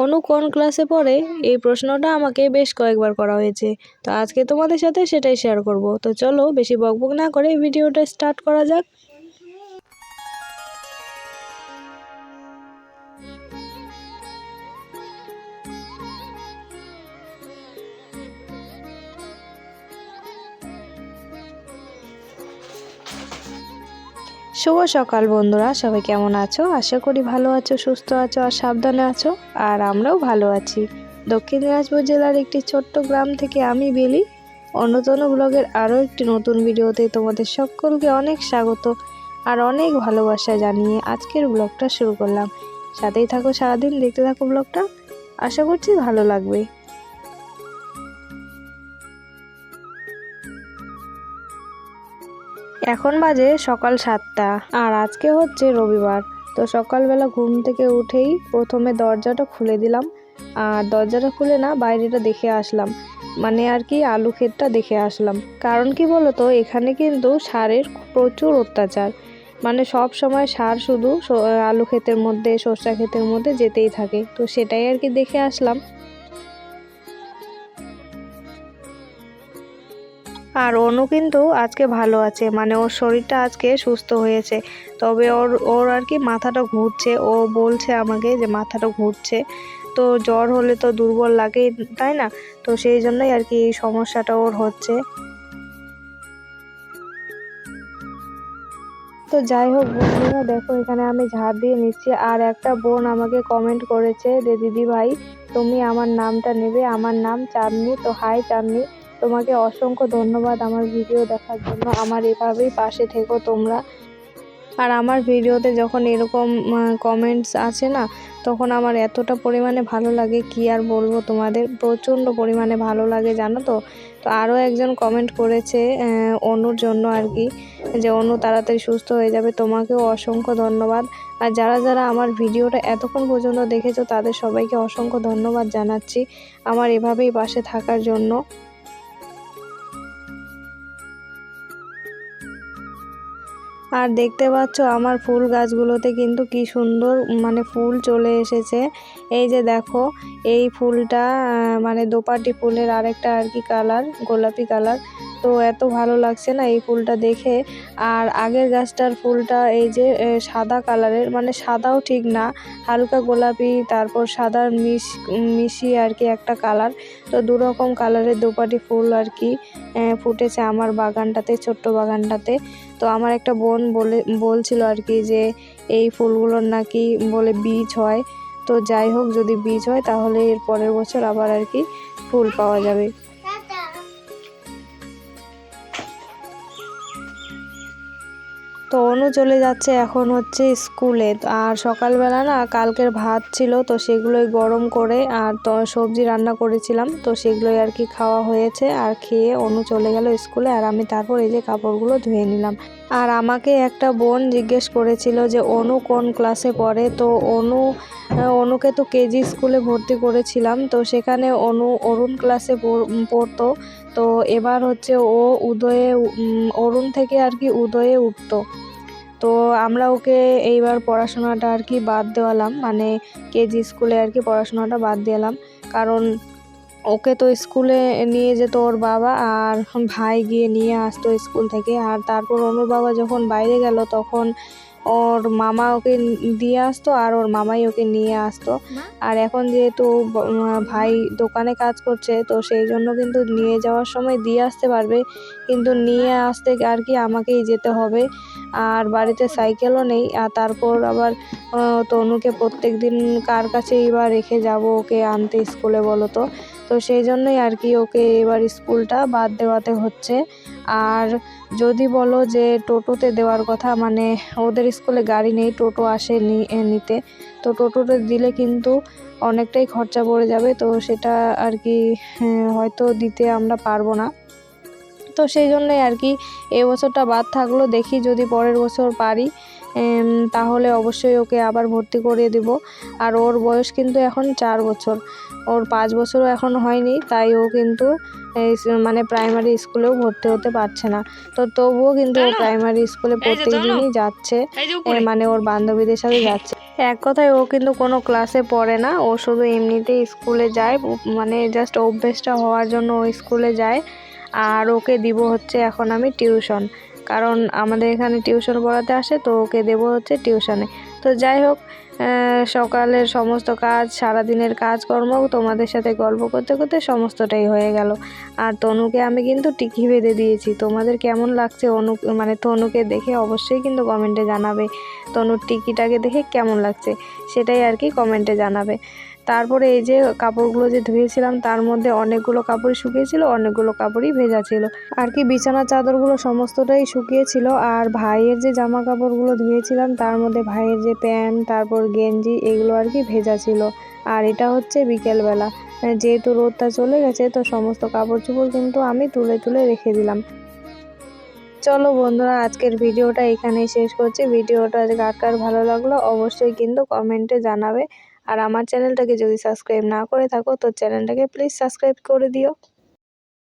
অনু কোন ক্লাসে পড়ে? এই প্রশ্নটা আমাকে বেশ কয়েকবার করা হয়েছে। তো আজকে তোমাদের সাথে সেটাই শেয়ার করব। তো চলো বেশি বকবক না করে ভিডিওটা স্টার্ট করা যাক। শুভ সকাল বন্ধুরা, সবাই কেমন আছো? আশা করি ভালো আছো, সুস্থ আছো আর সাবধানে আছো, আর আমরাও ভালো আছি। দক্ষিণ দিনাজপুর জেলার একটি ছোট্ট গ্রাম থেকে আমি বেলি। অন্যতন ব্লগের আরও একটি নতুন ভিডিওতে তোমাদের সকলকে অনেক স্বাগত আর অনেক ভালোবাসা জানিয়ে আজকের ব্লগটা শুরু করলাম। সাথেই থাকো সারাদিন, দেখতে থাকো ব্লগটা। আশা করছি ভালো লাগবে। এখন বাজে সকাল সাতটা, আর আজকে হচ্ছে রবিবার। তো সকালবেলা ঘুম থেকে উঠেই প্রথমে দরজাটা খুলে দিলাম, আর দরজাটা খুলে না বাইরেটা দেখে আসলাম। মানে আর কি আলু ক্ষেতটা দেখে আসলাম। কারণ কি বলতো, এখানে কিন্তু সারের প্রচুর অত্যাচার। মানে সব সময় সার শুধু আলু ক্ষেতের মধ্যে সর্ষা ক্ষেতের মধ্যে যেতেই থাকে। তো সেটাই আর কি দেখে আসলাম। আর অনু কিন্তু আজকে ভালো আছে মানে ওর শরীরটা আজকে সুস্থ হয়েছে। তবে ওর ওর আর কি মাথাটা ঘুরছে, ও বলছে আমাকে যে মাথাটা ঘুরছে। তো জ্বর হলে তো দুর্বল লাগেই, তাই না? তো সেই জন্যই আর কি এই সমস্যাটা ওর হচ্ছে। তো যাই হোক বন্ধুরা, দেখো এখানে আমি ঝাড় দিয়ে নিচ্ছি। আর একটা বোন আমাকে কমেন্ট করেছে যে দিদি ভাই তুমি আমার নামটা নেবে, আমার নাম চাঁদনি। তো হাই চাঁদনি। তোমাকে অসংখ্য ধন্যবাদ আমার ভিডিও দেখার জন্য। আমার এভাবেই পাশে থেকো তোমরা। আর আমার ভিডিওতে যখন এরকম কমেন্টস আছে না, তখন আমার এতটা পরিমাণে ভালো লাগে, কি আর বলব তোমাদের? প্রচণ্ড পরিমাণে ভালো লাগে, জানো তো? তো আরও একজন কমেন্ট করেছে অনুর জন্য আর কি, যে, অনু, তাড়াতাড়ি সুস্থ হয়ে যাবে। তোমাকেও অসংখ্য ধন্যবাদ। আর যারা যারা আমার ভিডিওটা এতক্ষণ পর্যন্ত দেখেছ, তাদের সবাইকে অসংখ্য ধন্যবাদ জানাচ্ছি। আমার এভাবেই পাশে থাকার জন্য। আর দেখতে পাচ্ছ আমার ফুল গাছগুলোতে কিন্তু কি সুন্দর মানে ফুল চলে এসেছে। এই যে দেখো, এই ফুলটা মানে দোপাটি ফুলের আরেকটা আর কি কালার, গোলাপি কালার। তো এত ভালো লাগছে না এই ফুলটা দেখে। আর আগের গাছটার ফুলটা এই যে সাদা কালারের মানে সাদাও ঠিক না, হালকা গোলাপি, তারপর সাদার মিশ মিশিয়ে আর কি একটা কালার। তো দুরকম কালারের দোপাটি ফুল আর কি ফুটেছে আমার বাগানটাতে, ছোট্ট বাগানটাতে। তো আমার একটা বোন বলে, বলছিল আর কি যে এই ফুলগুলোর নাকি বলে বীজ হয়। তো যাই হোক, যদি বীজ হয় তাহলে এর পরের বছর আবার আর কি ফুল পাওয়া যাবে। তো অনু চলে যাচ্ছে এখন হচ্ছে স্কুলে। আর সকালবেলা না কালকের ভাত ছিল, তো সেগুলোই গরম করে আর তো, সবজি রান্না করেছিলাম, তো সেগুলোই আর কি খাওয়া হয়েছে। আর খেয়ে অনু চলে গেল স্কুলে আর আমি তারপর এই যে কাপড়গুলো ধুয়ে নিলাম। আর আমাকে একটা বোন জিজ্ঞেস করেছিল যে, অনু কোন ক্লাসে পড়ে? তো অনু, অনুকে তো কেজি স্কুলে ভর্তি করেছিলাম, তো সেখানে অনু অরুণ ক্লাসে পড়তো। তো এবার হচ্ছে ও উদয়ে অরুণ থেকে আর কি উদয়ে উঠতো। তো আমরা ওকে এইবার পড়াশোনাটা আর কি বাদ দেওয়ালাম মানে কেজি স্কুলে আর কি পড়াশোনাটা বাদ দিলাম। কারণ ওকে তো স্কুলে নিয়ে যেত ওর বাবা আর ভাই গিয়ে নিয়ে আসতো স্কুল থেকে। আর তারপর অনুর বাবা যখন বাইরে গেল তখন ওর মামা ওকে দিয়ে আসতো আর ওর মামাই ওকে নিয়ে আসতো। আর এখন যেহেতু ভাই দোকানে কাজ করছে তো সেই জন্য কিন্তু নিয়ে যাওয়ার সময় দিয়ে আসতে পারবে। কিন্তু নিয়ে আসতে আর কি আমাকেই যেতে হবে। আর বাড়িতে সাইকেলও নেই আর তারপর আবার তনুকে প্রত্যেক দিন কার কাছেই বা রেখে যাব ওকে আনতে স্কুলে বলো তো? তো সেই জন্যই আর কি ওকে এবার স্কুলটা বাদ দেওয়াতে হচ্ছে। আর যদি বলো যে টোটোতে দেওয়ার কথা মানে ওদের স্কুলে গাড়ি নেই টোটো আসে নিতে। তো টোটোতে দিলে কিন্তু অনেকটাই খরচা পড়ে যাবে তো সেটা আর কি হ্যাঁ, হয়তো দিতে আমরা পারব না। তো সেই জন্যই আর কি এবছরটা বাদ থাকল দেখি যদি পরের বছর পারি। তাহলে অবশ্যই ওকে আবার ভর্তি করিয়ে দিব। আর ওর বয়স কিন্তু এখন চার বছর। ওর পাঁচ বছরও এখন হয়নি তাই ও কিন্তু মানে প্রাইমারি স্কুলেও ভর্তি হতে পারছে না। তো তবুও কিন্তু ও প্রাইমারি স্কুলে প্রত্যেক দিনই যাচ্ছে মানে ওর বান্ধবীদের সাথে যাচ্ছে। এক কথায় ও কিন্তু কোনো ক্লাসে পড়ে না ও শুধু এমনিতেই স্কুলে যায়। মানে জাস্ট অভ্যেসটা হওয়ার জন্য ও স্কুলে যায়। আর ওকে দিব হচ্ছে এখন আমি টিউশন কারণ আমাদের এখানে টিউশন পড়াতে আসে, তো ওকে দেব হচ্ছে টিউশনে। তো যাই হোক সকালের সমস্ত কাজ, সারাদিনের কাজকর্ম, তোমাদের সাথে গল্প করতে করতে সমস্তটাই হয়ে গেল। আর তনুকে আমি কিন্তু টিকি বেঁধে দিয়েছি। তোমাদের কেমন লাগছে অনু মানে তনুকে দেখে অবশ্যই কিন্তু কমেন্টে জানাবে। তনুর টিকিটাকে দেখে কেমন লাগছে, সেটাই আর কি কমেন্টে জানাবে। তারপরে এই যে কাপড়গুলো যে ধুয়েছিলাম, তার মধ্যে অনেকগুলো কাপড় শুকিয়েছিল, অনেকগুলো কাপড়ই ভেজা ছিল। আর কি বিছানার চাদরগুলো সমস্তটাই শুকিয়েছিল। আর ভাইয়ের যে জামা কাপড়গুলো ধুয়েছিলাম, তার মধ্যে ভাইয়ের যে প্যান্ট, তারপর গেঞ্জি, এগুলো আর কি ভেজা ছিল। আর এটা হচ্ছে বিকেলবেলা। যেহেতু রোদটা চলে গেছে, তো সমস্ত কাপড় চোপড় কিন্তু আমি তুলে তুলে রেখে দিলাম। চলো বন্ধুরা, আজকের ভিডিওটা এখানেই শেষ করছি। ভিডিওটা কার কার ভালো লাগল, অবশ্যই কিন্তু কমেন্টে জানাবে। আর আমার চ্যানেলটাকে যদি সাবস্ক্রাইব না করে থাকো তো চ্যানেলটাকে প্লিজ সাবস্ক্রাইব করে দিও।